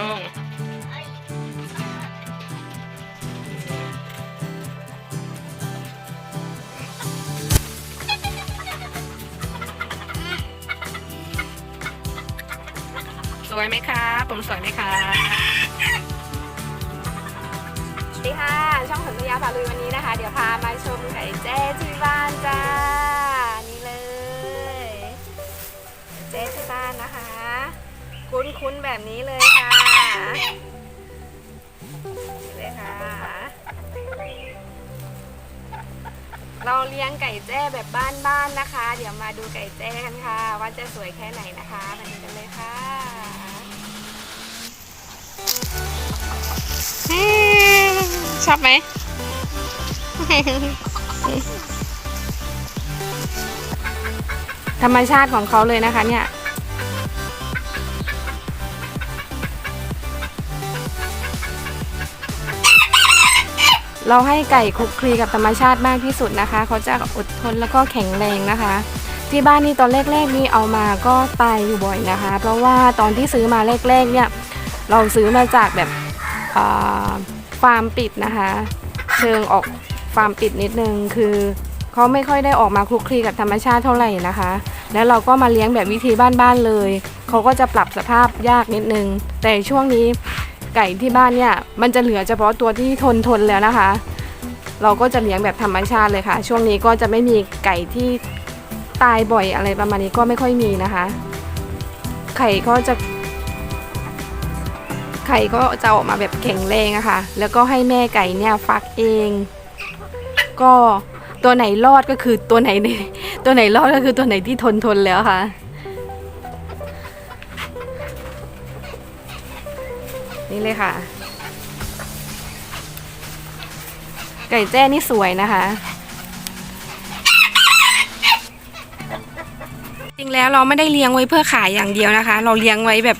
ลงสวยไหมคะผมสวยไหมคะสวัสดีค่ะ ช่องผลพยาพาลุยวันนี้นะคะ เดี๋ยวพามาชมไก่แจ้ที่บ้านจ้า นี่เลย เจ๊ที่บ้านนะคะ คุ้นๆแบบนี้เลยค่ะนี่เลยค่ะ เราเลี้ยงไก่แจ้แบบบ้านๆนะคะ เดี๋ยวมาดูไก่แจ้กันค่ะ ว่าจะสวยแค่ไหนนะคะมาดูกันเลยค่ะชอบไหมธรรมชาติของเขาเลยนะคะเนี่ย เราให้ไก่คลุกคลีกับธรรมชาติมากที่สุดนะคะ เขาจะอดทนแล้วก็แข็งแรงนะคะ ที่บ้านนี่ตอนแรกๆนี่เอามาก็ตายอยู่บ่อยนะคะ เพราะว่าตอนที่ซื้อมาแรกๆเนี่ยเราซื้อมาจากแบบฟาร์มปิดนะคะเชิงออกฟาร์มปิดนิดนึงคือเขาไม่ค่อยได้ออกมาคลุกคลีกับธรรมชาติเท่าไหร่นะคะ แล้วเราก็มาเลี้ยงแบบวิธีบ้านๆเลยเขาก็จะปรับสภาพยากนิดนึง แต่ช่วงนี้ ไก่ที่บ้านเนี่ยมันจะเหลือเฉพาะตัวที่ทนทนแล้วนะคะ เราก็จะเลี้ยงแบบธรรมชาติเลยค่ะ ช่วงนี้ก็จะไม่มีไก่ที่ตายบ่อยอะไรประมาณนี้ก็ไม่ค่อยมีนะคะ ไข่ก็จะ ไข่ก็จะออกมาแบบแข็งแรงอะค่ะ แล้วก็ให้แม่ไก่เนี่ยฟักเอง ก็ตัวไหนรอดก็คือตัวไหน ตัวไหนรอดก็คือตัวไหนที่ทนทนแล้วค่ะ นี่เลยค่ะ ไก่แจ้นี่สวยนะคะ จริงแล้วเราไม่ได้เลี้ยงไว้เพื่อขายอย่างเดียวนะคะ เราเลี้ยงไว้แบบ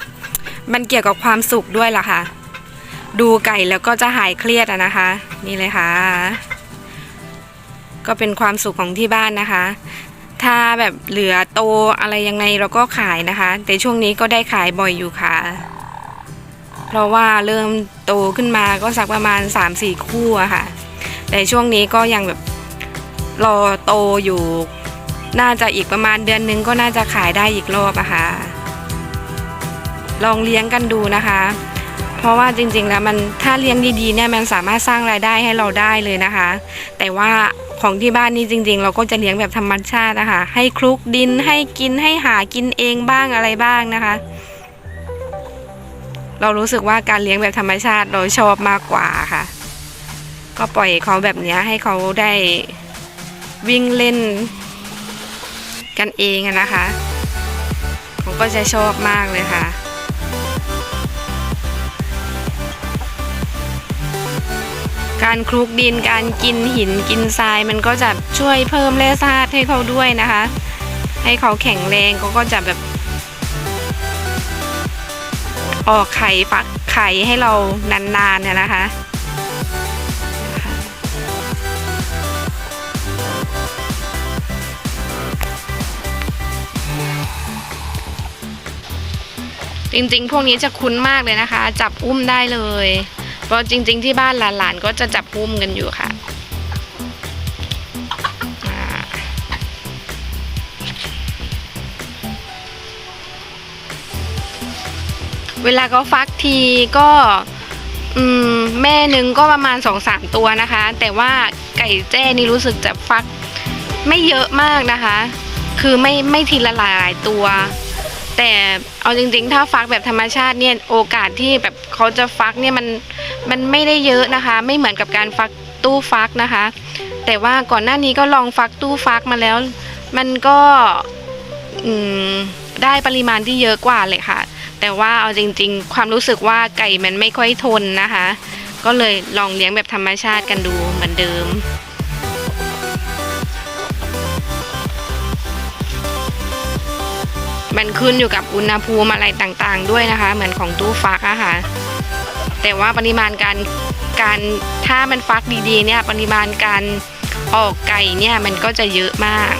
มันเกี่ยวกับความสุขด้วยล่ะค่ะ ดูไก่แล้วก็จะหายเครียดอะนะคะ นี่เลยค่ะ ก็เป็นความสุขของที่บ้านนะคะถ้าแบบเหลือโตอะไรยังไงเราก็ขายนะคะ แต่ช่วงนี้ก็ได้ขายบ่อยอยู่ค่ะ เพราะว่าเริ่มโตขึ้นมาก็สักประมาณ 3-4 คู่อะค่ะ แต่ช่วงนี้ก็ยังแบบรอโตอยู่ น่าจะอีกประมาณเดือนนึงก็น่าจะขายได้อีกรอบอะค่ะ ลองเลี้ยงกันดูนะคะ เพราะว่าจริงๆแล้วมันถ้าเลี้ยงดีๆเนี่ยมันสามารถสร้างรายได้ให้เราได้เลยนะคะ แต่ว่าของที่บ้านนี่จริง ๆ เราก็จะเลี้ยงแบบธรรมชาตินะคะ ให้คลุกดินให้กินให้หากินเองบ้างอะไรบ้างนะคะ เรารู้สึกว่าการเลี้ยงแบบธรรมชาติเราชอบมากกว่าค่ะ ก็ปล่อยเขาแบบนี้ให้เขาได้วิ่งเล่นกันเองนะคะผมก็จะชอบมากเลยค่ะการคลุกดินการกินหินกินทรายมันก็จะช่วยเพิ่มแร่ธาตุให้เขาด้วยนะคะ ให้เขาแข็งแรงเขาก็จะแบบ ออกไข่ฟักไข่ให้เรานานๆเนี่ยนะคะจริงๆ พวกนี้จะคุ้นมากเลยนะคะ จับอุ้มได้เลย เพราะจริง ๆ ที่บ้านหลานๆ ก็จะจับอุ้มกันอยู่ค่ะ เวลาเขาฟักทีก็มแม่หนึ่งก็ประมาณสองสามตัวนะคะ แต่ว่าไก่แจ้นี่รู้สึกจะฟักไม่เยอะมากนะคะ คือไม่ไม่ทีละหลายตัว แต่เอาจริงๆ ถ้าฟักแบบธรรมชาติเนี่ยโอกาสที่แบบเขาจะฟักเนี่ยมันมันไม่ได้เยอะนะคะ ไม่เหมือนกับการฟักตู้ฟักนะคะ แต่ว่าก่อนหน้านี้ก็ลองฟักตู้ฟักมาแล้ว มันก็อืม ได้ปริมาณที่เยอะกว่าเลยค่ะ แต่ว่าเอาจริง ๆ ความรู้สึกว่าไก่มันไม่ค่อยทนนะคะ ก็เลยลองเลี้ยงแบบธรรมชาติกันดูเหมือนเดิมมันขึ้นอยู่กับอุณหภูมิอะไรต่างๆ ด้วยนะคะ เหมือนของตู้ฟักอะค่ะแต่ว่าปริมาณการการถ้ามันฟักดีๆเนี่ยปริมาณการออกไก่เนี่ยมันก็จะเยอะมาก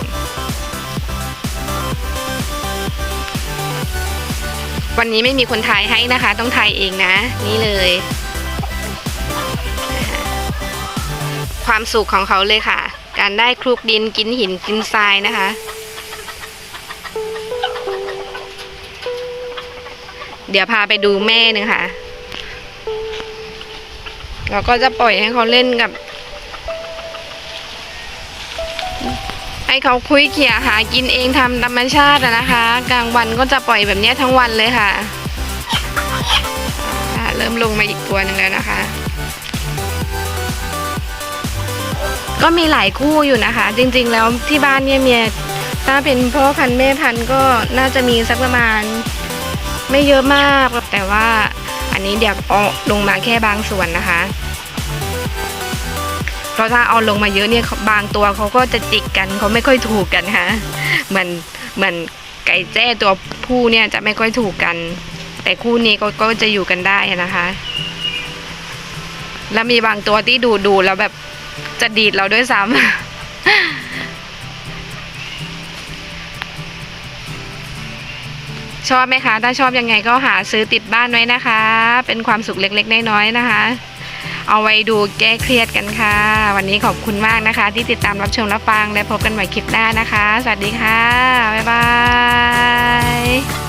วันนี้ไม่มีคนถ่ายให้นะคะ ต้องถ่ายเองนะ นี่เลย ความสุขของเขาเลยค่ะ การได้คลุกดินกินหินกินทรายนะคะ เดี๋ยวพาไปดูแม่หนึ่งค่ะเราก็จะปล่อยให้เขาเล่นกับ ให้เขาคุยเขี่ยหากินเองทำธรรมชาตินะคะ กลางวันก็จะปล่อยแบบนี้ทั้งวันเลยค่ะเริ่มลงมาอีกตัวหนึ่งแล้วนะคะ ก็มีหลายคู่อยู่นะคะ จริงๆแล้วที่บ้านเนี่ยเมียถ้าเป็นพ่อพันธุ์แม่พันธุ์ก็น่าจะมีสักประมาณ ไม่เยอะมากแต่ว่าอันนี้เดี๋ยวเอาลงมาแค่บางส่วนนะคะ เพราะถ้าเอาลงมาเยอะเนี่ยบางตัวเขาก็จะจิกกันเขาไม่ค่อยถูกกันค่ะเหมือนเหมือนไก่แจ้ตัวผู้เนี่ยจะไม่ค่อยถูกกัน แต่คู่นี้ก็ก็จะอยู่กันได้นะคะ แล้วมีบางตัวที่ดูดูแล้วแบบจะดีดเราด้วยซ้ำชอบไหมคะ ถ้าชอบยังไงก็หาซื้อติดบ้านไว้นะคะ เป็นความสุขเล็กๆน้อยๆนะคะ เอาไว้ดูแก้เครียดกันค่ะ วันนี้ขอบคุณมากนะคะ ที่ติดตามรับชมรับฟังและพบกันใหม่คลิปหน้านะคะ สวัสดีค่ะ บ๊ายบาย